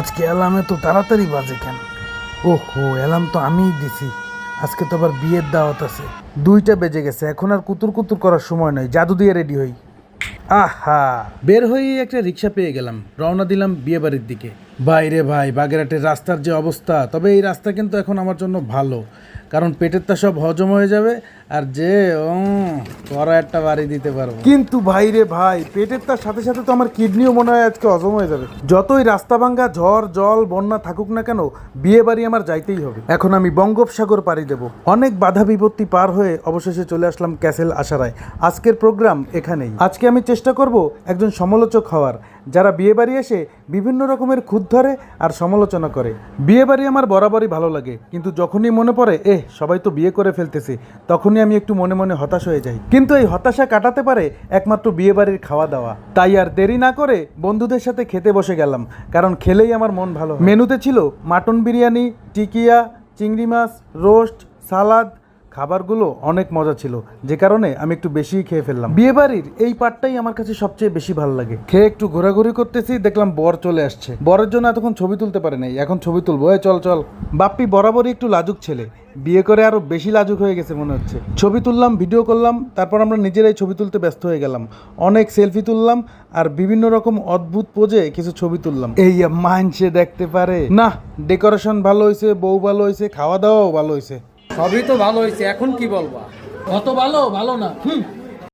আজকে অ্যালার্মে তো তাড়াতাড়ি বাজে কেন? ও হো অ্যালার্ম তো আমিই দিছি। আজকে তো আবার বিয়ের দাওয়াত আছে। দুইটা বেজে গেছে, এখন আর কুতুর কুতুর করার সময় নয় জাদু দিয়ে রেডি হই। আহা, বের হয়ে একটা রিক্সা পেয়ে গেলাম। রওনা দিলাম বিয়ে বাড়ির দিকে। বাইরে ভাই, বাগেরহাটের রাস্তার যে অবস্থা, তবে এই রাস্তা কিন্তু এখন আমার জন্য ভালো। কারণ পেটেরটা সব হজম হয়ে যাবে, আর যে বড় একটা বাড়ি দিতে পারব। কিন্তু ভাই রে ভাই, পেটের তার সাথে সাথে তো আমার কিডনিও মনে হয় আজকে হজম হয়ে যাবে। যতই রাস্তা ভাঙ্গা, ঝড়, জল, বন্যা থাকুক না কেন, বিয়ে বাড়ি আমার যাইতেই হবে। এখন আমি বঙ্গোপসাগর পাড়ি দেব। অনেক বাধা বিপত্তি পার হয়ে অবশেষে চলে আসলাম ক্যাসেল আশারায়। আজকের প্রোগ্রাম এখানেই। আজকে আমি চেষ্টা করব একজন সমালোচক হওয়ার। যারা বিয়ে বাড়ি এসে বিভিন্ন রকমের খুদ ধরে আর সমালোচনা করে। বিয়ে বাড়ি আমার বরাবরই ভালো লাগে, কিন্তু যখনই মনে পড়ে, এহ, সবাই তো বিয়ে করে ফেলতেছে, তখনই আমি একটু মনে মনে হতাশ হয়ে যাই। কিন্তু এই হতাশা কাটাতে পারে একমাত্র বিয়ে বাড়ির খাওয়া দাওয়া। তাই আর দেরি না করে বন্ধুদের সাথে খেতে বসে গেলাম, কারণ খেলেই আমার মন ভালো মেনুতে ছিল মাটন বিরিয়ানি, টিকিয়া, চিংড়ি মাছ, রোস্ট, সালাদ খাবারগুলো অনেক মজা ছিল। যে কারণে আমি একটু বেশিই খেয়ে ফেললাম। বিয়ে বাড়ির এই পার্টটাই আমার কাছে সবচেয়ে বেশি ভালো লাগে। খেয়ে একটু ঘোরাঘুরি করতেছি, দেখলাম বর চলে আসছে। বরের জন্য এতক্ষণ ছবি তুলতে পারে নাই, এখন ছবি তুলবো। এ, চল চল। বাপ্পি বরাবরই একটু লাজুক ছেলে। বিয়ে করে আরও বেশি লাজুক হয়ে গেছে মনে হচ্ছে। ছবি তুললাম, ভিডিও করলাম, তারপর আমরা নিজেরাই ছবি তুলতে ব্যস্ত হয়ে গেলাম। অনেক সেলফি তুললাম আর বিভিন্ন রকম অদ্ভুত পোজে কিছু ছবি তুললাম। এই মানছে দেখতে পারে। না, ডেকোরেশন ভালো হয়েছে বউ ভালো হয়েছে খাওয়া দাওয়াও ভালো হয়েছে সবই তো ভালো হয়েছে এখন কি বলবা? কত ভালো? ভালো না। হুম।